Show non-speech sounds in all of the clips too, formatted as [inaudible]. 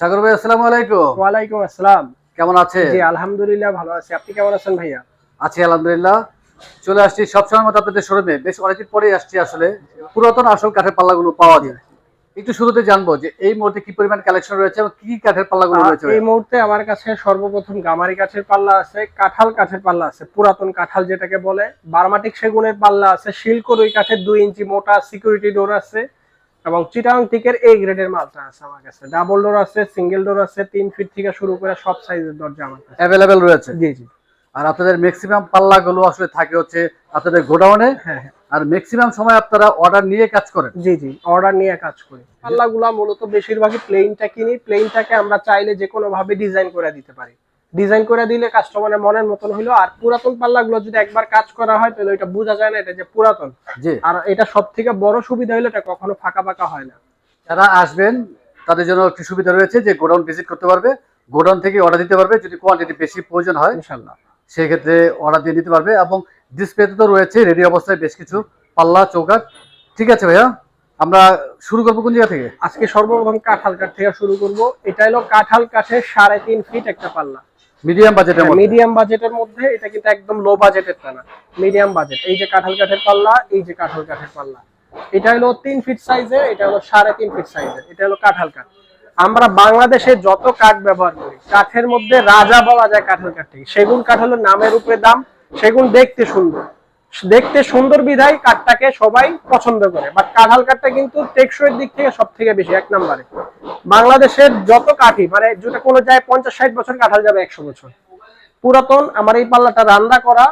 সাগর ভাই আসসালামু আলাইকুম। ওয়ালাইকুম আসসালাম। কেমন আছে? জি আলহামদুলিল্লাহ ভালো আছি। আপনি কেমন আছেন ভাইয়া? আছি আলহামদুলিল্লাহ। চলে আসছি সবসময় মতো আপনাদের শোরুমে। বেশ অনেকদিন পরেই আসছি আসলে। পুরাতন আসল কাঠের পাল্লাগুলো পাওয়া যায়। একটু শুরুতে জানব যে এই মুহূর্তে কি পরিমাণ কালেকশন রয়েছে এবং কি কি কাঠের পাল্লাগুলো রয়েছে এই মুহূর্তে আমার কাছে সর্বপ্রথম গামারি কাঠের পাল্লা আছে কাঁঠাল কাঠের পাল্লা আছে পুরাতন কাঁঠাল যেটাকে বলে। বারমাটিক সেগুনের পাল্লা আছে শিলকরুই কাঠের দুই ইঞ্চি মোটা সিকিউরিটি ডোর আছে। এবং চিটাং টিকের এই গ্রেডের মালটা আছে আমার কাছে। ডাবল ডোর আছে সিঙ্গেল ডোর আছে তিন ফিট থেকে শুরু করে সব সাইজের দরজা আমার কাছে। অ্যাভেলেবেল রয়েছে? জি জি। আর আপনাদের ম্যাক্সিমাম পাল্লাগুলো আসলে থাকে হচ্ছে আপনাদের গোডাউনে? হ্যাঁ হ্যাঁ। আর ম্যাক্সিমাম সময় আপনারা অর্ডার নিয়ে কাজ করেন? জি জি। অর্ডার নিয়ে কাজ করি। পাল্লাগুলা মূলত বেশিরভাগই প্লেনটা কিনি। প্লেনটাকে আমরা চাইলে যে কোনো ভাবে ডিজাইন করে দিতে পারি। ডিজাইন করে দিলে কাস্টমারের মনের মতন হইল। আর পুরাতন পাল্লাগুলো যদি একবার কাজ করা হয় তাহলে এটা বোঝা যায় না এটা যে পুরাতন। আর এটা সব থেকে বড় সুবিধা হলো এটা কখনো ফাঁকা ফাঁকা হয় না। যারা আসবেন তাদের জন্য একটি সুবিধা রয়েছে যে গোডাউন ভিজিট করতে পারবে গোডাউন থেকে অর্ডার দিতে পারবে যদি কোয়ান্টিটি বেশি প্রয়োজন হয়। ইনশাল্লাহ সেই ক্ষেত্রে অর্ডার দিয়ে নিতে পারবে এবং ডিসপ্লেতে তো রয়েছে রেডি অবস্থায় বেশ কিছু পাল্লা চৌকাট ঠিক আছে ভাইয়া? আমরা শুরু করব কোন জায়গা থেকে? আজকে সর্বপ্রথম কাঁঠাল কাঠ থেকে শুরু করব। এটা হলো কাঁঠাল কাঠের সাড়ে তিন ফিট একটা পাল্লা। মিডিয়াম বাজেটের মধ্যে? মিডিয়াম বাজেটের মধ্যে এটা কিন্তু একদম লো বাজেটের না মিডিয়াম বাজেট এই যে কাঁঠাল কাঠের পাল্লা এই যে কাঁঠাল কাঠের পাল্লা। এটা হলো তিন ফিট সাইজের এটা হলো সাড়ে তিন ফিট সাইজের এটা হলো কাঁঠাল কাঠ। আমরা বাংলাদেশে যত কাঠ ব্যবহার করি কাঠের মধ্যে রাজা বলা যায় কাঁঠাল কাঠটি সেগুন কাঠ হলো নামের উপরে দাম সেগুন দেখতে সুন্দর। দেখতে সুন্দর বিধায় কাঠটাকে সবাই পছন্দ করে। বাট কাঁঠাল কাঠটা কিন্তু টেকসইয়ের দিক থেকে সব থেকে বেশি এক নম্বরে। বাংলাদেশের যত কাঠি মানে যেটা কোনো যায় পঞ্চাশ ষাট বছর কাঁঠাল যাবে একশো বছর। পুরাতন আমার এই পাল্লাটা রান্না করা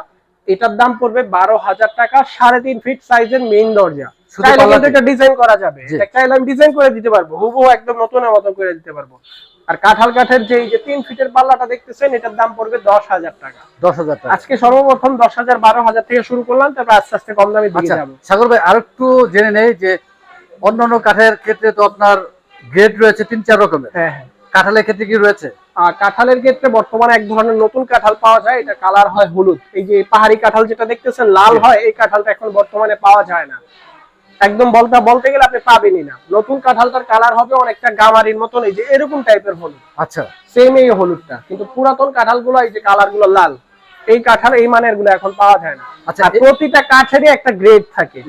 এটার দাম পড়বে বারো হাজার টাকা সাড়ে তিন ফিট সাইজের মেইন দরজা। চাইলে কিন্তু এটা ডিজাইন করা যাবে। চাইলে আমি ডিজাইন করে দিতে পারব হুবহু একদম নতুনের মতো করে দিতে পারব। আর কাঁঠাল কাঠের যে এই যে তিন ফিটের পাল্লাটা দেখতেছেন এটার দাম পড়বে দশ হাজার টাকা। দশ হাজার টাকা। আজকে সর্বপ্রথম দশ হাজার বারো হাজার থেকে শুরু করলাম তারপর আস্তে আস্তে কম দামে দিকে আচ্ছা যাব। সাগর ভাই আরেকটু জেনে নেই যে অন্যান্য কাঠের ক্ষেত্রে তো আপনার গ্রেড রয়েছে তিন চার রকমের। হ্যাঁ হ্যাঁ। কাঁঠালের ক্ষেত্রে কি রয়েছে? আর কাঁঠালের ক্ষেত্রে বর্তমানে এক ধরনের নতুন কাঁঠাল পাওয়া যায় এটা কালার হয় হলুদ। এই যে পাহাড়ি কাঁঠাল যেটা দেখতেছেন লাল হয় এই কাঁঠালটা এখন বর্তমানে পাওয়া যায় না। একদম বলতে বলতে গেলে আপনি পাবেনই না। নতুন কাঁঠালটার কালার হবে অনেকটা গামারির মতন এই যে এরকম টাইপের হলুদ। আচ্ছা। সেম এই হলুদটা কিন্তু পুরাতন কাঁঠালগুলো এই যে কালারগুলো লাল এই কাঁঠাল এই মানেরগুলো এখন পাওয়া যায় না। আচ্ছা, প্রতিটা কাঠেরই একটা গ্রেড থাকে।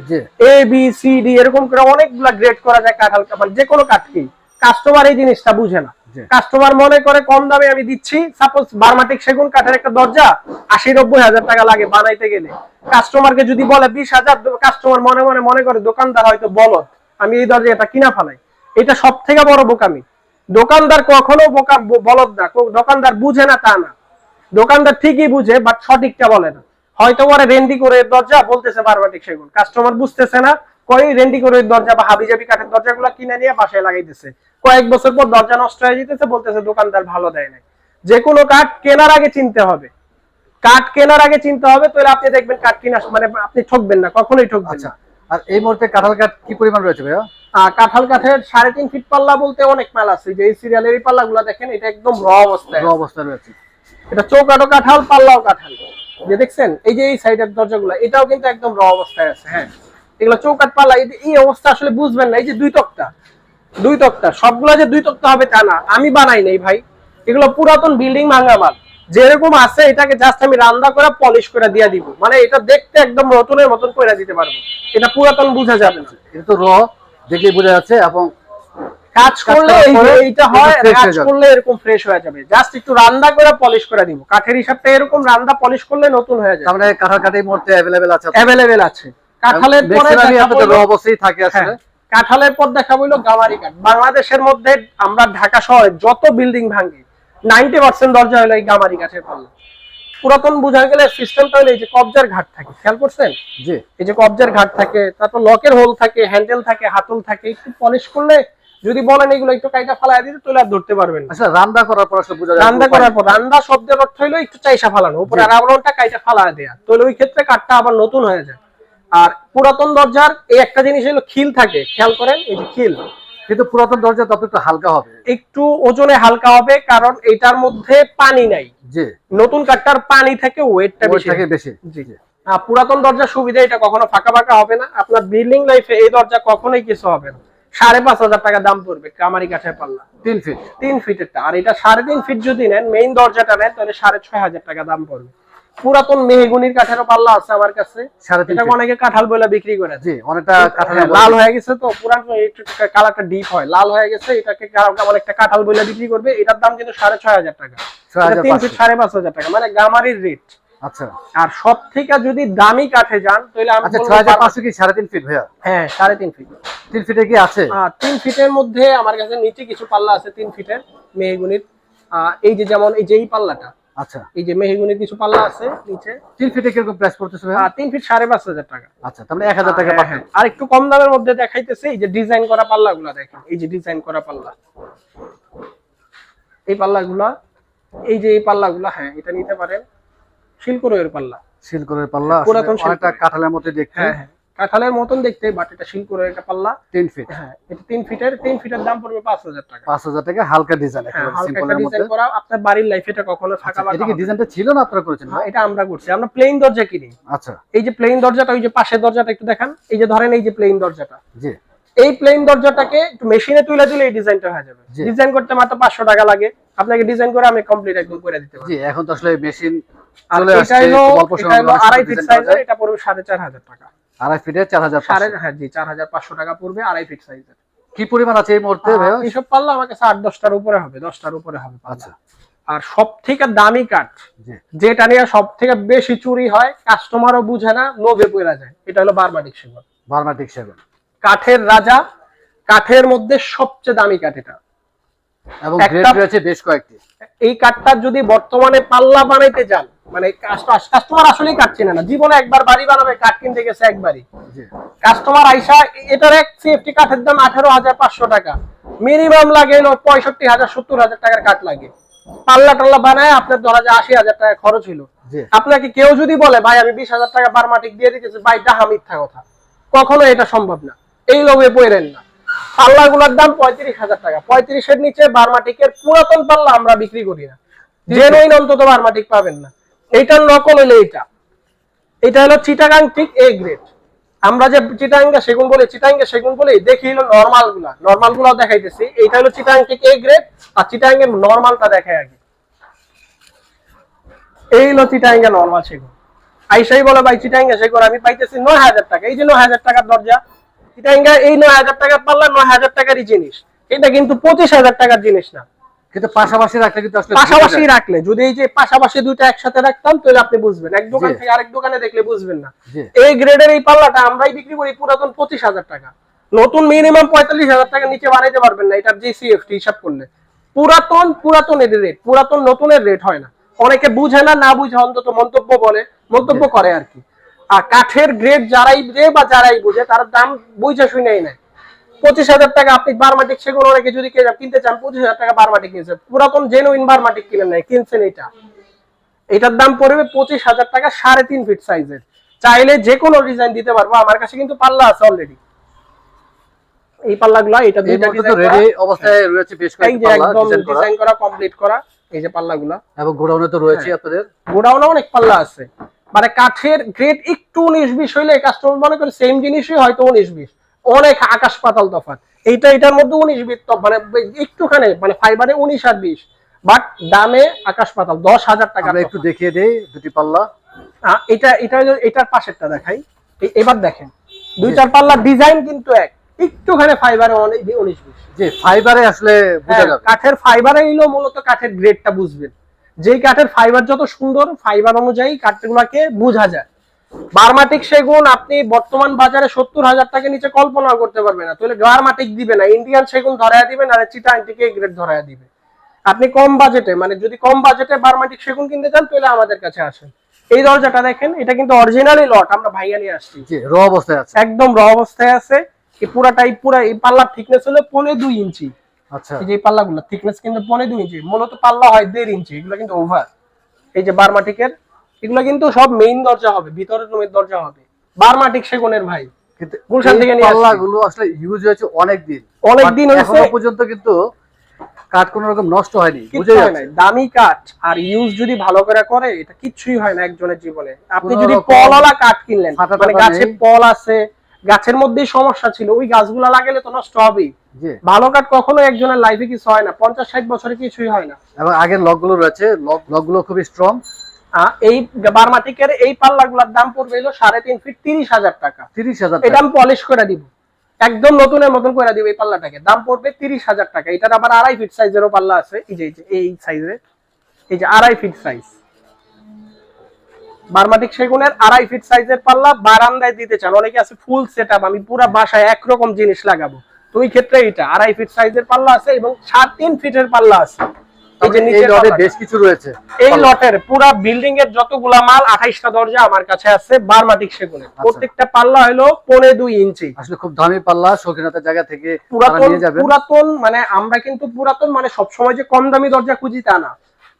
এ বি সি ডি এরকম করে অনেকগুলা গ্রেড করা যায় কাঁঠাল মানে যে কোনো কাঠকেই কাস্টমার এই জিনিসটা বুঝে না। কাস্টমার মনে করে কম দামে আমি দিচ্ছি। সাপোজ বারমাটিক সেগুন কাঠের একটা দরজা, আশি নব্বই হাজার টাকা লাগে বানাইতে গেলে। কাস্টমারকে যদি বলে বিশ হাজার কাস্টমার মনে মনে মনে করে, দোকানদার হয়তো বলদ, আমি এই দরজা এটা কিনা ফেলাই। এটা সব থেকে বড় বোকামি। দোকানদার কখনো বোকা, বলদ না দোকানদার বুঝে না তা না। দোকানদার ঠিকই বুঝে বাট সঠিকটা বলে না। হয়তো ওরা রেন্ডি করে দরজা বলতেছে বারবাটিক সেগুন। কাস্টমার বুঝতেছে না কই রেন্ডি করে দরজা বা হাবিজাবি কাঠের দরজাগুলো কিনে নিয়ে বাসায় লাগাইতেছে। কয়েক বছর পর দরজা নষ্ট হয়ে যেতেছে বলতেছে দোকানদার ভালো দেয় নাই। যে কোনো কাঠ কেনার আগে চিনতে হবে। কাঠ কেনার আগে চিনতে হবে তাহলে আপনি দেখবেন কাঠ কিনা মানে আপনি ঠকবেন না কখনোই ঠকবেন আচ্ছা না আর এই মুহূর্তে কাঁঠাল কাঠ কি পরিমাণ রয়েছে ভাইয়া? কাঁঠাল কাঠের সাড়ে তিন ফিট পাল্লা বলতে অনেক মাল আছে যে এই সিরিয়ালের এই পাল্লাগুলো দেখেন এটা একদম র অবস্থায় র অবস্থা রয়েছে। এটা চৌকাটো কাঁঠাল পাল্লাও কাঁঠাল। যে দেখছেন এই যে এই সাইডের দরজাগুলো এটাও কিন্তু একদম র অবস্থায় আছে হ্যাঁ। এগুলো চৌকাট পাল্লা এই অবস্থা আসলে বুঝবেন না। এই যে দুই তক্তা দুই তক্তা সবগুলো যে দুই তক্তা হবে তা না। আমি বানাই নাই ভাই। এগুলো পুরাতন বিল্ডিং ভাঙা মাল। যেরকম আছে এটাকে জাস্ট আমি রান্না করে পলিশ করে দিয়ে দিব। মানে এটা দেখতে একদম নতুনের মতন করে দিতে পারব। এটা পুরাতন বোঝা যাবে না। এটা তো র দেখে বোঝা যাচ্ছে এবং কাজ করলে এইটা হয় কাজ করলে এরকম ফ্রেশ হয়ে যাবে। জাস্ট একটু রান্না করে পলিশ করে দিব। কাঠের হিসাবটা এরকম রান্না পলিশ করলে নতুন হয়ে যাবে। তার মানে কাঁঠাল কাঠ এই মুহূর্তে অ্যাভেলেবেল আছে। অ্যাভেলেবেল আছে। কাঁঠালের পরে থাকে আসলে। হ্যাঁ, কাঁঠালের পর দেখা হইল গামারি কাঠ। বাংলাদেশের মধ্যে আমরা ঢাকা শহরে যত বিল্ডিং ভাঙি নাইনটি পার্সেন্ট দরজা হলো এই গামারি কাঠের পাল্লা। পুরাতন বোঝা গেলে সিস্টেমটা হলো এই যে কবজার ঘাট থাকে। খেয়াল করছেন? জি। এই যে কবজার ঘাট থাকে তারপর লকের হোল থাকে হ্যান্ডেল থাকে হাতল থাকে একটু পলিশ করলে যদি বলেন এগুলো একটু কাইটা ফালাই দিতে তাহলে আর ধরতে পারবেন আসলে রান্না করার পর আসলে বোঝা যায় রান্না করার পর রান্না শব্দের অর্থ হলো একটু চাইসা ফালানো। উপরে জি। আবরণটা কাইটা ফালা দেয়া। তাহলে ওই ক্ষেত্রে কাঠটা আবার নতুন হয়ে যায়। আর পুরাতন দরজার এই একটা জিনিস হলো খিল থাকে। খেয়াল করেন এই যে খিল। কিন্তু পুরাতন দরজা তত একটু হালকা হবে। একটু ওজনে হালকা হবে কারণ এটার মধ্যে পানি নাই। জি। নতুন কাঠটার পানি থেকে ওয়েটটা বেশি থাকে বেশি। জি। পুরাতন দরজার সুবিধা এটা কখনো ফাঁকা ফাঁকা হবে না। আপনার বিল্ডিং লাইফে এই দরজা কখনোই কিছু হবে না। সাড়ে পাঁচ হাজার টাকা দাম পড়বে কামারি কাঠের পাল্লা। তিন ফিট তিন ফিটেরটা আর এটা সাড়ে তিন ফিট যদি নেন মেইন দরজাটা নেন তাহলে সাড়ে ছয় হাজার টাকা দাম পড়বে। পুরাতন মেহগুনির কাঠেরও পাল্লা আছে আমার কাছে। এটা অনেকে কাঁঠাল বলে বিক্রি করে। জি অনেকটা কাঁঠালের হ্যাঁ, লাল হয়ে গেছে তো পুরান কালারটা ডিপ হয়। লাল হয়ে গেছে এটাকে অনেকটা কাঁঠাল বলে বিক্রি করবে এটার দাম কিন্তু সাড়ে ছয় হাজার টাকা। ছয় হাজার এটা তিন পাঁচশো। ফিট সাড়ে পাঁচ হাজার টাকা মানে গামারির রেট আচ্ছা। আর সব থেকে যদি দামি কাঠে যান তাহলে আমি আচ্ছা কি ফিট ভাইয়া? হ্যাঁ ফিট ফিটে কি আছে? ফিটের মধ্যে আমার কাছে নিচে কিছু পাল্লা আছে তিন ফিটের মেহগুনির। এই যে যেমন এই যে এই পাল্লাটা আচ্ছা। এই যে কিছু পাল্লা আছে নিচে। ফিটে কীরকম প্রাইস পড়তেছে ফিট টাকা। আচ্ছা তাহলে টাকা হ্যাঁ, পাঠান হ্যাঁ। আর একটু কম দামের মধ্যে দেখাইতেছে এই যে ডিজাইন করা পাল্লাগুলা দেখেন। এই যে ডিজাইন করা পাল্লা। এই পাল্লাগুলা এই যে এই পাল্লাগুলা হ্যাঁ এটা নিতে পারেন। শিলকুরের পাল্লা। শিলকরের পাল্লা পুরাতন। কাঁঠালের মতো দেখতে। হ্যাঁ হ্যাঁ। কাঁঠালের মতন দেখতে বাট এটা শিলকুরের একটা পাল্লা। তিন ফিট হ্যাঁ এটা তিন ফিটের তিন ফিটের দাম পড়বে পাঁচ হাজার টাকা। পাঁচ হাজার টাকা হালকা ডিজাইন হ্যাঁ হালকা ডিজাইন করা আপনার বাড়ির লাইফ এটা কখনো ফাঁকা আচ্ছা, এটা কি ডিজাইনটা ছিল না আপনারা করেছেন? ভাই? এটা আমরা করছি। আমরা প্লেন দরজা কিনি। আচ্ছা। এই যে প্লেন দরজাটা ওই যে পাশের দরজাটা একটু দেখান। এই যে ধরেন এই যে প্লেন দরজাটা। জি। এই প্লেন দরজাটাকে একটু মেশিনে তুলে দিলে এই ডিজাইনটা হয়ে যাবে। ডিজাইন করতে মাত্র পাঁচশো টাকা লাগে। আপনাকে ডিজাইন করে আমি কমপ্লিট একদম করে দিতে পারি এখন তো আসলে মেশিন আড়াই ফিট করা সাইজের এটা পড়বে সাড়ে চার হাজার টাকা। আড়াই ফিটে চার হাজার হ্যাঁ জি চার হাজার পাঁচশো টাকা পড়বে আড়াই ফিট সাইজের কি পরিমাণ আছে এই মুহূর্তে এইসব পারলে আমার কাছে আট দশটার উপরে হবে দশটার উপরে হবে আচ্ছা। আর সব থেকে দামি কাঠ যেটা নিয়ে সব থেকে বেশি চুরি হয় কাস্টমারও বুঝে না লোভে পড়া যায় এটা হলো বারমাটিক সেগুন বার্মাটিক সেভেন কাঠের রাজা কাঠের মধ্যে সবচেয়ে দামি কাঠ এটা। এবং গ্রেড রয়েছে বেশ কয়েকটি। এই কাঠটা যদি বর্তমানে পাল্লা বানাইতে যান মানে কাস্টমার আসলেই কাঠ চেনে না। জীবনে একবার বাড়ি বানাবে কাঠ কিনতে গেছে একবারই। কাস্টমার আইসা এটার এক সিএফটি কাঠের দাম আঠারো হাজার পাঁচশো টাকা। মিনিমাম লাগে পঁয়ষট্টি হাজার সত্তর হাজার টাকার কাঠ লাগে। পাল্লা টাল্লা বানায় আপনার ধরা যায় আশি হাজার টাকা খরচ আপনাকে কেউ যদি বলে ভাই আমি বিশ হাজার টাকা বারমাটিক দিয়ে দিতেছি। ভাই ডাহা মিথ্যা কথা। কখনো এটা সম্ভব না। এই লোভে পড়েন না। পাল্লাগুলোর দাম পঁয়ত্রিশ হাজার টাকা। পঁয়ত্রিশের নিচে বারমাটিকের পুরাতন পাল্লা আমরা বিক্রি করি না। জেনুইন অন্তত বারমাটিক পাবেন না। এইটার নকল হলো এইটা। এটা হলো চিটাগাং ঠিক এ গ্রেড আমরা যে চিটাঙ্গা সেগুন বলি চিটাঙ্গা সেগুন বলি, দেখি হলো নর্মালগুলা নর্মাল গুলাও দেখাইতেছি। এইটা হলো চিটাং ঠিক এ গ্রেড আর চিটাঙ্গের নর্মালটা দেখাই আগে। এই হলো চিটাঙ্গা নর্মাল সেগুন। আইসাই বলে ভাই চিটাঙ্গা সেগুন আমি পাইতেছি নয় হাজার টাকা। এই যে নয় হাজার টাকার দরজা চিটাঙ্গা এই নয় হাজার টাকার পাল্লা নয় হাজার টাকারই জিনিস। এটা কিন্তু পঁচিশ হাজার টাকার জিনিস না। কিন্তু পাশাপাশি রাখলে কিন্তু আসলে পাশাপাশি রাখলে যদি এই যে পাশাপাশি দুইটা একসাথে রাখতাম তাহলে আপনি বুঝবেন। এক দোকান থেকে আরেক দোকানে দেখলে বুঝবেন না। এই গ্রেডের এই পাল্লাটা আমরাই বিক্রি করি পুরাতন পঁচিশ হাজার টাকা। নতুন মিনিমাম পঁয়তাল্লিশ হাজার টাকা নিচে বানাইতে পারবেন না এটার যে সিএফটি হিসাব করলে। পুরাতন পুরাতনের রেট পুরাতন নতুনের রেট হয় না। অনেকে বুঝে না না বুঝে অন্তত মন্তব্য বলে মন্তব্য করে আর কি। আর কাঠের গ্রেড যারাই যে বা যারাই বুঝে তার দাম বুঝে শুনেই নেয়। পঁচিশ হাজার টাকা আপনি বারমাটিক সেগুলো অনেকে যদি কিনতে চান পঁচিশ হাজার টাকা বারমাটিক কিনছে পুরাতন জেনুইন বারমাটিক কিনেন নাই কিনছেন এটা। এটার দাম পড়বে পঁচিশ হাজার টাকা সাড়ে তিন ফিট সাইজের চাইলে যে কোনো ডিজাইন দিতে পারব আমার কাছে কিন্তু পাল্লা আছে অলরেডি এই পাল্লাগুলো এটা দুইটা মুহূর্তে রেডি অবস্থায় রয়েছে বেশ কয়েকটি পাল্লা ডিজাইন করা। ডিজাইন করা কমপ্লিট করা এই যে পাল্লাগুলা। এবং গোডাউনে তো রয়েছে আপনাদের। গোডাউনে অনেক পাল্লা আছে। মানে কাঠের গ্রেড একটু উনিশ বিশ হইলে কাস্টমার মনে করে সেম জিনিসই হয়তো উনিশ বিশ। অনেক আকাশ পাতাল তফাৎ। এইটা এটার মধ্যে উনিশ বিশ তফাৎ, মানে একটুখানি মানে ফাইবারে উনিশ আর বিশ। বাট দামে আকাশ পাতাল দশ হাজার টাকা একটু দেখিয়ে দেই দুটি পাল্লা। এটা এটা এটার পাশেরটা দেখাই। এবার দেখেন দুই চার পাল্লা ডিজাইন কিন্তু এক। একটুখানি ফাইবারে অনেক উনিশ বিশ। যে ফাইবারে আসলে হ্যাঁ, কাঠের ফাইবারে এলো মূলত কাঠের গ্রেডটা বুঝবেন। যেই কাঠের ফাইবার যত সুন্দর ফাইবার অনুযায়ী কাঠগুলাকে বোঝা যায়। বারমাটিক সেগুন আপনি বর্তমান বাজারে সত্তর হাজার টাকা নিচে কল্পনা করতে পারবেন না। তাহলে বারমাটিক দিবে না ইন্ডিয়ান সেগুন ধরায়া দিবেন আর চিটাংটিকে গ্রেড ধরায়া দিবে। আপনি কম বাজেটে মানে যদি কম বাজেটে বারমাটিক সেগুন কিনতে চান তাহলে আমাদের কাছে আসেন। এই দরজাটা দেখেন এটা কিন্তু অরিজিনালি লট আমরা ভাইয়া নিয়ে আসছি। র অবস্থায় আছে। একদম র অবস্থায় আছে। এই পুরাটাই পুরা এই পাল্লার থিকনেস হলো পৌনে দুই ইঞ্চি। আচ্ছা। এই যে পাল্লাগুলো থিকনেস কিন্তু পনে দুই ইঞ্চি। মূলত পাল্লা হয় দেড় ইঞ্চি এগুলো কিন্তু ওভার এই যে বারমাটিকের এগুলো কিন্তু সব মেইন দরজা হবে ভিতরের রুমের দরজা হবে। বারমাটিক সেগুনের ভাই। গুলশান থেকে নিয়ে আসছি। পাল্লাগুলো আসলে ইউজ হয়েছে অনেক দিন অনেক দিন হয়েছে। পর্যন্ত কিন্তু কাঠ কোনো রকম নষ্ট হয়নি বুঝে যাচ্ছে দামি কাঠ আর ইউজ যদি ভালো করে করে এটা কিচ্ছুই হয় না একজনের জীবনে। আপনি যদি পলওয়ালা কাঠ কিনলেন মানে গাছে পল আছে গাছের মধ্যেই সমস্যা ছিল ওই গাছগুলা লাগালে তো নষ্ট হবেই। ভালো কাঠ কখনো একজনের লাইফে কিছু হয় না পঞ্চাশ ষাট বছরে কিছুই হয় না। এবং আগের লকগুলো রয়েছে লক লকগুলো খুবই স্ট্রং এই বারমাটিকের এই পাল্লাগুলোর দাম পড়বে হলো সাড়ে তিন ফিট তিরিশ হাজার টাকা। তিরিশ হাজার এটা আমি পলিশ করে দিব। একদম নতুনের মতন করে দিব এই পাল্লাটাকে। দাম পড়বে তিরিশ হাজার টাকা। এটার আবার আড়াই ফিট সাইজেরও পাল্লা আছে। এই যে এই যে এই সাইজের এই যে আড়াই ফিট সাইজ বারমাটিক সেগুনের আড়াই ফিট সাইজের পাল্লা বারান্দায় দিতে চান। অনেকে আছে ফুল সেট আপ আমি পুরো বাসায় একরকম জিনিস লাগাবো। তো ওই ক্ষেত্রে এটা আড়াই ফিট সাইজের পাল্লা আছে এবং সাত তিন ফিটের পাল্লা আছে। এই যে এই লটে বেশ কিছু রয়েছে। এই লটের পুরা বিল্ডিং এর যতগুলা মাল আঠাইশটা দরজা আমার কাছে আছে বারমাটিক সেগুনের প্রত্যেকটা পাল্লা হলো পৌনে দুই ইঞ্চি। আসলে খুব দামি পাল্লা শৌখিনতার জায়গা থেকে পুরাতন পুরাতন মানে আমরা কিন্তু পুরাতন মানে সবসময় যে কম দামি দরজা খুঁজি তা না।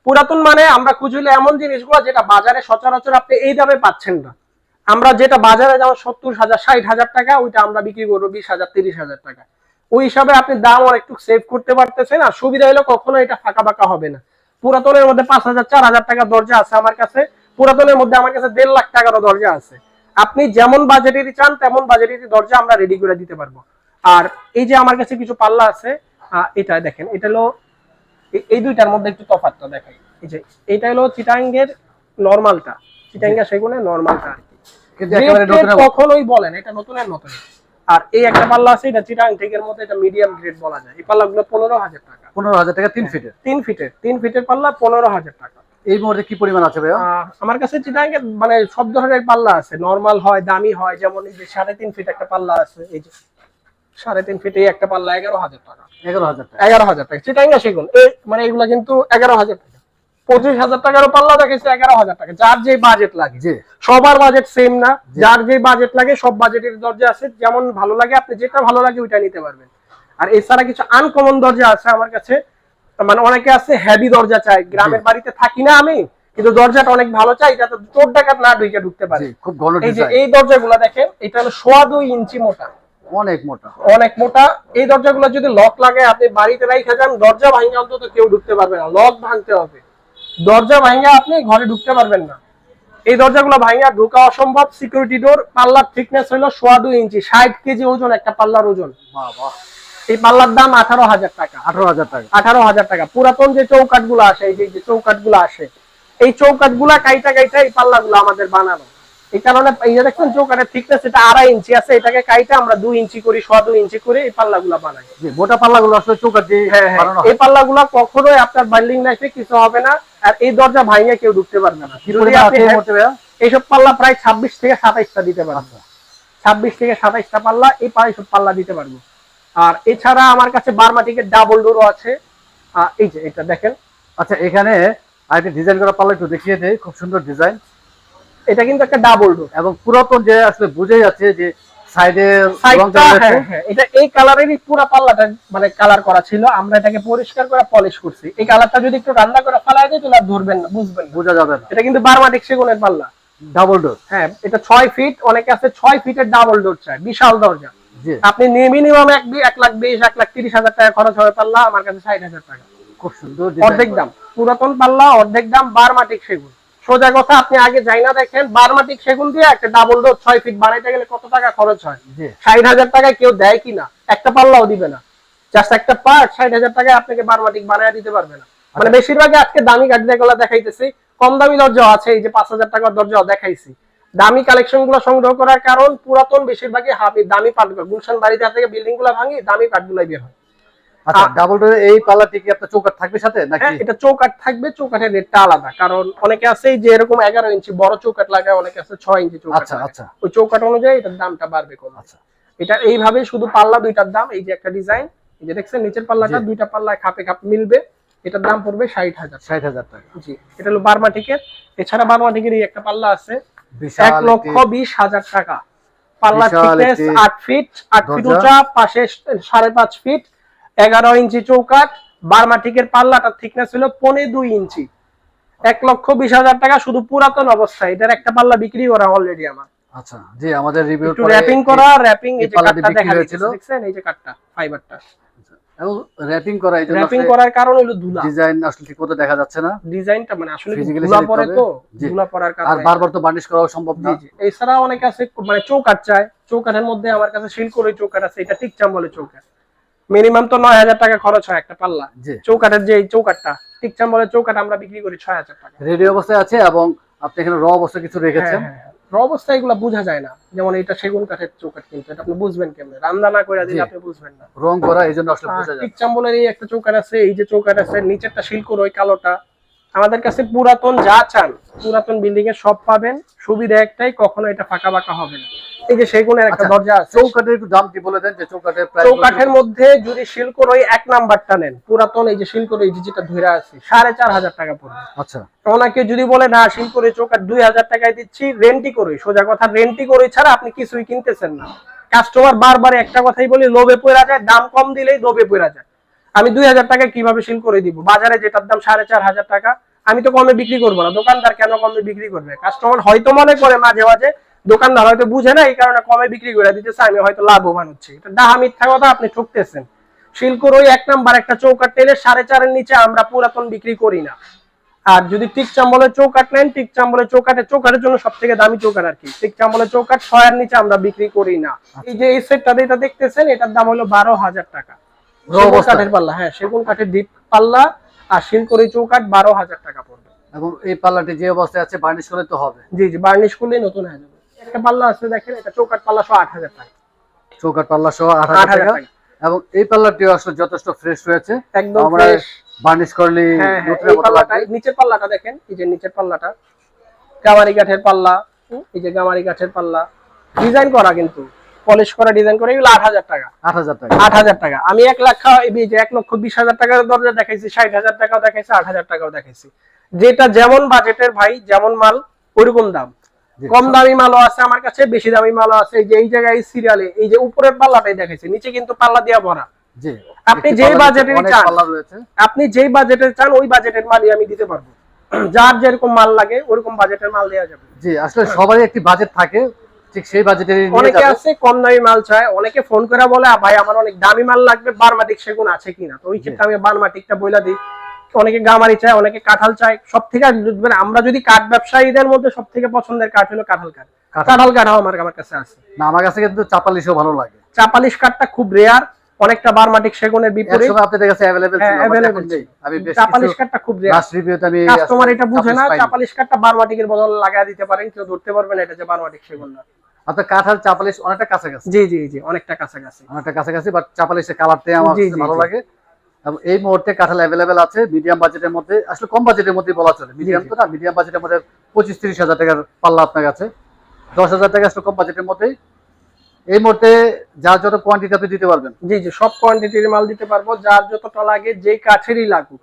পুরাতন মানে আমরা খুঁজলে এমন জিনিসগুলো যেটা বাজারে সচরাচর আপনি এই দামে পাচ্ছেন না। আমরা যেটা বাজারে যেমন সত্তর হাজার ষাট হাজার টাকা ওইটা আমরা বিক্রি করব বিশ হাজার তিরিশ হাজার টাকা। ওই হিসাবে আপনি দাম আর একটু সেভ করতে পারতেছেন আর সুবিধা হলো কখনো এটা ফাঁকা ফাঁকা হবে না। পুরাতনের মধ্যে পাঁচ হাজার চার হাজার টাকা দরজা আছে আমার কাছে। পুরাতনের মধ্যে আমার কাছে দেড় লাখ টাকারও দরজা আছে। আপনি যেমন বাজেটেরই চান তেমন বাজেটেরই দরজা আমরা রেডি করে দিতে পারব। আর এই যে আমার কাছে কিছু পাল্লা আছে এটা দেখেন এটা হলো এই দুইটার মধ্যে একটু তফাৎটা দেখাই। এই যে এটা হলো চিটাঙ্গের নরমালটা চিটাঙ্গা সেগুনের নরমালটা আর কি। নতুন কখনোই বলেন এটা নতুনের মতন আর এই একটা পাল্লা আছে এটা চিটাং টেকের মধ্যে এটা মিডিয়াম গ্রেড বলা যায়। এই পাল্লাগুলো পনেরো হাজার টাকা। পনেরো হাজার টাকা তিন ফিটের তিন ফিটের তিন ফিটের পাল্লা পনেরো হাজার টাকা। এই মুহূর্তে কি পরিমাণ আছে ভাইয়া? আমার কাছে চিটাঙ্গের মানে সব ধরনের পাল্লা আছে। নরমাল হয় দামি হয় যেমন এই যে সাড়ে তিন ফিট একটা পাল্লা আছে এই যে সাড়ে তিন ফিট এই একটা পাল্লা এগারো হাজার টাকা। এগারো হাজার টাকা। এগারো হাজার টাকা। চিটাঙ্গা সেগুন এই মানে এগুলা কিন্তু এগারো হাজার টাকা। পঁচিশ হাজার টাকারও পাল্লা দেখেছে এগারো হাজার টাকা। যার যে বাজেট লাগে। জি। সবার বাজেট সেম না। যার যে বাজেট লাগে সব বাজেটের দরজা আছে। যেমন ভালো লাগে আপনি যেটা ভালো লাগে ওইটা নিতে পারবেন। আর এছাড়া কিছু আনকমন দরজা আছে আমার কাছে। মানে অনেকে আছে হেভি দরজা চাই গ্রামের বাড়িতে থাকি না আমি কিন্তু দরজাটা অনেক ভালো চাই যাতে চোর ডাকাত না ঢুকে ঢুকতে পারে। খুব ভালো এই যে এই দরজাগুলো দেখেন এটা হলো সোয়া দুই ইঞ্চি মোটা। অনেক মোটা। অনেক মোটা। এই দরজাগুলো যদি লক লাগে আপনি বাড়িতে রাইখা যান দরজা ভাঙে অন্তত কেউ ঢুকতে পারবে না। লক ভাঙতে হবে। দরজা ভাঙে আপনি ঘরে ঢুকতে পারবেন না। এই দরজাগুলো ভাঙা ঢোকা অসম্ভব। সিকিউরিটি ডোর পাল্লার থিকনেস হলো সোয়া দুই ইঞ্চি ষাট কেজি ওজন একটা পাল্লার ওজন। বাহ বাহ এই পাল্লার দাম আঠারো হাজার টাকা। আঠারো হাজার টাকা। আঠারো হাজার টাকা। পুরাতন যে চৌকাটগুলো আসে এই যে যে চৌকাটগুলো আসে এই চৌকাটগুলা কাইটা কাইটা এই পাল্লা গুলো আমাদের বানানো। এই কারণে এই যে দেখছেন চৌকাটের থিকনেস এটা আড়াই ইঞ্চি আছে এটাকে কাইটা আমরা দুই ইঞ্চি করি সোয়া দুই ইঞ্চি করে এই পাল্লা গুলা বানাই। জি মোটা পাল্লা গুলো আসলে চৌকাট দিয়ে হ্যাঁ হ্যাঁ। এই পাল্লাগুলো কখনোই আপনার বিল্ডিং লাইফে কিছু হবে না আর এই দরজা ভাঙে কেউ ঢুকতে পারবে না। হ্যাঁ- এইসব পাল্লা প্রায় ছাব্বিশ থেকে সাতাইশটা দিতে পারব। আচ্ছা। ছাব্বিশ থেকে সাতাইশটা পাল্লা এই সব পাল্লা দিতে পারব। আর এছাড়া আমার কাছে বার্মাটিকের ডাবল ডোরও আছে। এই যে এটা দেখেন। আচ্ছা এখানে আরেকটা ডিজাইন করা পাল্লা একটু দেখিয়ে দেয় খুব সুন্দর ডিজাইন এটা কিন্তু একটা ডাবল ডোর এবং পুরাতন যে আসলে বুঝে যাচ্ছে যে সাইডটা হ্যাঁ হ্যাঁ এটা এই কালারেরই পুরো পাল্লাটা মানে কালার করা ছিল। আমরা এটাকে পরিষ্কার করে পলিশ করছি। এই কালারটা যদি একটু রান্না করে দেয় তাহলে ধরবেন না বুঝবেন বোঝা যাবে না। এটা কিন্তু বার্মাটিক সেগুনের পাল্লা। ডাবল ডোর হ্যাঁ এটা ছয় ফিট অনেকে আছে ছয় ফিটের ডাবল ডোর চায় বিশাল দরজা। আপনি মিনিমাম এক এক লাখ বিশ এক লাখ তিরিশ হাজার টাকা খরচ হবে পাল্লা আমার কাছে ষাট হাজার টাকা। খুব সুন্দর অর্ধেক দাম। পুরাতন পাল্লা অর্ধেক দাম বারমাটিক সেগুন। সোজা কথা আপনি আগে যাই না দেখেন বারমাটিক সেগুন দিয়ে একটা ডাবল ডোর ছয় ফিট বানাইতে গেলে কত টাকা খরচ হয়? ষাট হাজার টাকায় কেউ দেয় কিনা একটা পাল্লাও দিবে না। জাস্ট একটা পার্ট ষাট হাজার টাকায় আপনাকে বারমাটিক বানায় দিতে পারবে না। মানে বেশিরভাগই আজকে দামি যেগুলো দেখাইতেছি। কম দামি দরজাও আছে এই যে পাঁচ হাজার টাকার দরজাও দেখাইছি। দামি কালেকশনগুলো সংগ্রহ করার কারণ পুরাতন বেশিরভাগই হাবি দামি পাট গুলশান বাড়িতে থেকে বিল্ডিংগুলো ভাঙি দামি পাট গুলাই বের হয়। আচ্ছা ডাবল ডোর এই পাল্লাটি কি আপনার চৌকাট থাকবে সাথে নাকি? হ্যাঁ এটা চৌকাট থাকবে চৌকাঠের রেটটা আলাদা। কারণ অনেকে আছে যে এরকম এগারো ইঞ্চি বড় চৌকাট লাগায় অনেকে আছে ছয় ইঞ্চি চৌকাট আচ্ছা আচ্ছা। ওই চৌকাট অনুযায়ী এটার দামটা বাড়বে কম। আচ্ছা। এটা এইভাবে শুধু পাল্লা দুইটার দাম এই যে একটা ডিজাইন এই যে দেখছেন নিচের পাল্লাটা দুইটা পাল্লায় খাপে খাপ মিলবে এটার দাম পড়বে ষাট হাজার ষাট হাজার টাকা। জি এটা হলো বার্মাটিকের এছাড়া বার্মাটিকের এই একটা পাল্লা আছে এক লক্ষ একটি- বিশ হাজার টাকা। বিশাল থিকনেস একটি আট ফিট আট ফিট উঁচা পাশে সাড়ে পাঁচ ফিট এগারো ইঞ্চি চৌকাট বার্মাটিকের পাল্লাটার থিকনেস হলো পনে দুই ইঞ্চি। এক লক্ষ বিশ হাজার টাকা শুধু পুরাতন অবস্থায় এটার একটা পাল্লা বিক্রি করা অলরেডি আমার। আচ্ছা জি আমাদের রিভিউ র্যাপিং করা র্যাপিং এই এই যে কাটটা দেখা হয়েছিল। দেখছেন? এই যে কাটটা ফাইবারটা এবং র্যাপিং করা এই জন্য র্যাপিং করার কারণ হলো ধুলা। ডিজাইন আসলে ঠিক মতো দেখা যাচ্ছে না। ডিজাইনটা মানে আসলে ধুলা পড়ে তো? ধুলা পড়ার আর বারবার তো বার্নিশ করাও সম্ভব না। জি জি। এছাড়া অনেকে আছে মানে চৌকাট চায়। চৌকাঠের মধ্যে আমার কাছে শিল করে চৌকাট আছে এটা টিকচাম বলে চৌকাট মিনিমাম তো নয় হাজার টাকা খরচ হয় একটা পাল্লা। চৌকাঠের যে এই চৌকাটটা টিকচাম বলে চৌকাট আমরা বিক্রি করি ছয় হাজার টাকা। রেডি অবস্থায় আছে এবং আপনি এখানে র অবস্থা কিছু রেখেছেন? হ্যাঁ। অবস্থা এগুলা বোঝা যায় না। যেমন এটা সেগুন কাঠের চৌকাট কিন্তু এটা আপনি বুঝবেন কেমনে? রান্না না করে দিলে আপনি বুঝবেন না। রং করা এই জন্য আসলে বোঝা যায় এই একটা চৌকাট আছে এই যে চৌকাট আছে নিচেরটা শিল্কর ওই কালোটা। আমাদের কাছে পুরাতন যা চান পুরাতন বিল্ডিং এ সব পাবেন। সুবিধা একটাই কখনো এটা ফাঁকা বাঁকা হবে না। এই যে সেগুনের একটা আচ্ছা, দরজা আছে। চৌকাটের একটু বলে দেন যে প্রাইস চৌকাঠের মধ্যে যদি শিল্কর ওই এক নাম্বারটা নেন পুরাতন এই যে শিল্কর এই যেটা আছে সাড়ে চার হাজার টাকা পড়বে। আচ্ছা। ওনাকে যদি বলে না শিল্করে দুই হাজার টাকায় দিচ্ছি রেন্টি করে সোজা কথা রেন্টি করে ছাড়া আপনি কিছুই কিনতেছেন না। কাস্টমার বারবার একটা কথাই বলি লোভে পড়া যায় দাম কম দিলেই লোভে পড়া যায়। আমি দুই হাজার টাকা কীভাবে শিল করে দিব? বাজারে যেটার দাম সাড়ে চার হাজার টাকা আমি তো কমে বিক্রি করব না। দোকানদার কেন কমে বিক্রি করবে? কাস্টমার হয়তো মনে করে মাঝে মাঝে দোকানদার হয়তো বুঝে না এই কারণে কমে বিক্রি করে দিতেছে আমি হয়তো লাভবান হচ্ছি। এটা ডাহা মিথ্যা কথা আপনি ঠকতেছেন। শিলকোর ওই এক নাম্বার একটা চৌকাট টেলে সাড়ে চারের নিচে আমরা পুরাতন বিক্রি করি না। আর যদি টিক চাম্বলের চৌকাট নেন টিক চাম্বলের চৌকাটের চৌকাটের জন্য সব থেকে দামি চৌকাট আর কি। টিক চাম্বলের চৌকাট ছয়ের নিচে আমরা বিক্রি করি না। এই যে এই সেটটা যেটা দেখতেছেন এটার দাম হলো বারো হাজার টাকা। সেগুন কাঠের পাল্লা হ্যাঁ সেগুন কাঠের ডিপ পাল্লা আর শিলকরি চৌকাট বারো হাজার টাকা পড়বে। এবং এই পাল্লাটি যে অবস্থায় আছে বার্নিশ করলে তো হবে। জি জি বার্নিশ করলেই নতুন হয়ে যাবে। একটা পাল্লা আছে দেখেন এটা চৌকাট পাল্লা সহ আট হাজার টাকা। চৌকাট পাল্লা সহ আট হাজার টাকা। এবং এই পাল্লাটিও আসলে যথেষ্ট ফ্রেশ রয়েছে। একদম আমরা বার্নিশ করলে হ্যাঁ হ্যাঁ পাল্লাটা নিচের পাল্লাটা দেখেন এই যে নিচের পাল্লাটা। গামারি কাঠের পাল্লা এই যে গামারি কাঠের পাল্লা। ডিজাইন করা কিন্তু পলিশ করা ডিজাইন করে এগুলো আট হাজার টাকা। আট হাজার টাকা। আট হাজার টাকা। আমি এক লাখ এই যে এক লক্ষ বিশ হাজার টাকার দরজা দেখাইছি ষাট হাজার টাকাও দেখাইছি আট হাজার টাকাও দেখাইছি। যেটা যেমন বাজেটের ভাই যেমন মাল ওইরকম দাম। কম দামি মালও আছে আমার কাছে বেশি দামি মালও আছে। এই যে এই জায়গায় সিরিয়ালে এই যে উপরের পাল্লাটাই দেখাইছি নিচে কিন্তু পাল্লা দিয়া ভরা। আপনি যেই চান। আপনি যেই বাজেটের চান ওই বাজেটের মালই আমি দিতে পারব। [clears throat] যার যেরকম মাল লাগে ওরকম বাজেটের মাল দেওয়া যাবে। জি আসলে সবারই একটি বাজেট থাকে ঠিক সেই বাজেটে অনেকে আছে কম দামি মাল চায় অনেকে ফোন করে বলে ভাই আমার অনেক দামি মাল লাগবে বারমাটিক সেগুন আছে কিনা? তো ওই ক্ষেত্রে আমি বারমাটিকটা বইলা দিই। অনেকে গামারি চায় অনেকে কাঁঠাল চায় সব থেকে মানে আমরা যদি কাঠ ব্যবসায়ীদের মধ্যে সব থেকে পছন্দের কাঠ হলো কাঁঠাল কাঠ। কাঁঠাল। কাঠও আমার আমার কাছে আছে। না আমার কাছে কিন্তু চাপালিশও ভালো লাগে। চাপালিশ কাঠটা খুব রেয়ার অনেকটা বারমাটিক সেগুনের বিপরীত। আপনাদের কাছে হ্যাঁ, ছিল। আমি বেশ চাপালিশ খুব রেয়ার লাস্ট রিভিউতে আমি কাস্টমার এটা বুঝে না চাপালিশ বারমাটিকের বদল লাগাই দিতে পারেন কেউ ধরতে পারবে না এটা যে বারমাটিক সেগুন না। আপনার কাঁঠাল চাপালিশ অনেকটা কাছাকাছি। জি জি জি অনেকটা কাছাকাছি। অনেকটা কাছাকাছি বাট চাপালিশের কালারটাই আমার ভালো লাগে। এবং এই মুহূর্তে কাঁঠাল অ্যাভেলেবেল আছে মিডিয়াম বাজেটের মধ্যে আসলে কম বাজেটের মধ্যে বলা চলে। মিডিয়াম তো না মিডিয়াম বাজেটের মধ্যে পঁচিশ তিরিশ হাজার টাকার পাল্লা আপনার কাছে। দশ হাজার টাকা আসলে কম বাজেটের মধ্যেই। এই মুহূর্তে যার যত কোয়ান্টিটি আপনি দিতে পারবেন। জি জি সব কোয়ান্টিটির মাল দিতে পারব যার যতটা লাগে যে কাঠেরই লাগুক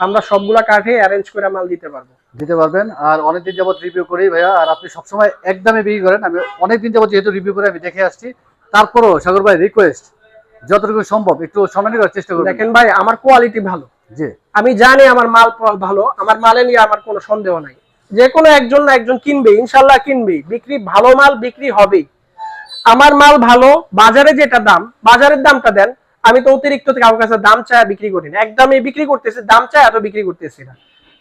আমরা সবগুলা কাঠে অ্যারেঞ্জ করে মাল দিতে পারব। দিতে পারবেন আর অনেকদিন যাবত রিভিউ করি ভাইয়া আর আপনি সবসময় একদমই বিক্রি করেন। আমি অনেকদিন যাবত যেহেতু রিভিউ করে আমি দেখে আসছি তারপরও সাগর ভাই রিকোয়েস্ট যতটুকু সম্ভব একটু সম্মানী করার চেষ্টা করবেন। দেখেন ভাই আমার কোয়ালিটি ভালো। জি। আমি জানি আমার মাল ভালো আমার মালে নিয়ে আমার কোনো সন্দেহ নাই। যে কোনো একজন না একজন কিনবে ইনশাল্লাহ কিনবে। বিক্রি ভালো মাল বিক্রি হবেই। আমার মাল ভালো বাজারে যেটা দাম বাজারের দামটা দেন আমি তো অতিরিক্ত কারোর কাছে দাম চায় বিক্রি করি না। একদমই বিক্রি করতেছি দাম চায় এত বিক্রি করতেছি না।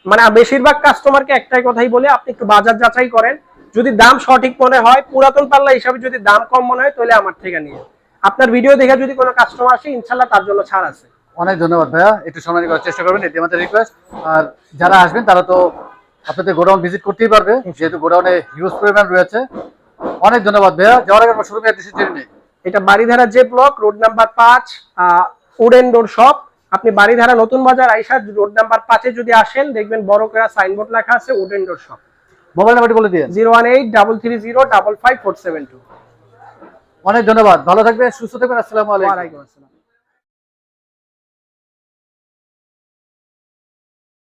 মানে বেশিরভাগ কাস্টমারকে একটাই কথাই বলে আপনি একটু বাজার যাচাই করেন। যদি দাম সঠিক মনে হয় পুরাতন পাল্লা হিসাবে যদি দাম কম মনে হয় তাহলে আমার থেকে নিয়ে। আপনার ভিডিও দেখে যদি কোনো কাস্টমার আসে ইনশাল্লাহ তার জন্য ছাড় আছে। অনেক ধন্যবাদ ভাইয়া। একটু সম্মানী করার চেষ্টা করবেন এটি আমাদের রিকোয়েস্ট আর যারা আসবেন তারা তো আপনাদের গোডাউন ভিজিট করতেই পারবে যেহেতু গোডাউনে হিউজ পরিমাণ রয়েছে। অনেক ধন্যবাদ ভাইয়া। যাওয়ার আগে আমার শোরুমে অ্যাড্রেস জেনে নিই। এটা বাড়িধারা যে ব্লক রোড নাম্বার পাঁচ উডেন ডোর শপ। আপনি বাড়িধারা নতুন বাজার আইসা রোড নাম্বার পাঁচে যদি আসেন দেখবেন বড় করে সাইনবোর্ড লেখা আছে উডেন ডোর শপ। মোবাইল নাম্বারটি বলে দিয়ে zero one eight double three zero double five four seven two. অনেক ধন্যবাদ। ভালো থাকবেন সুস্থ থাকবেন। আসসালামু আলাইকুম। ওয়ালাইকুম আসসালাম।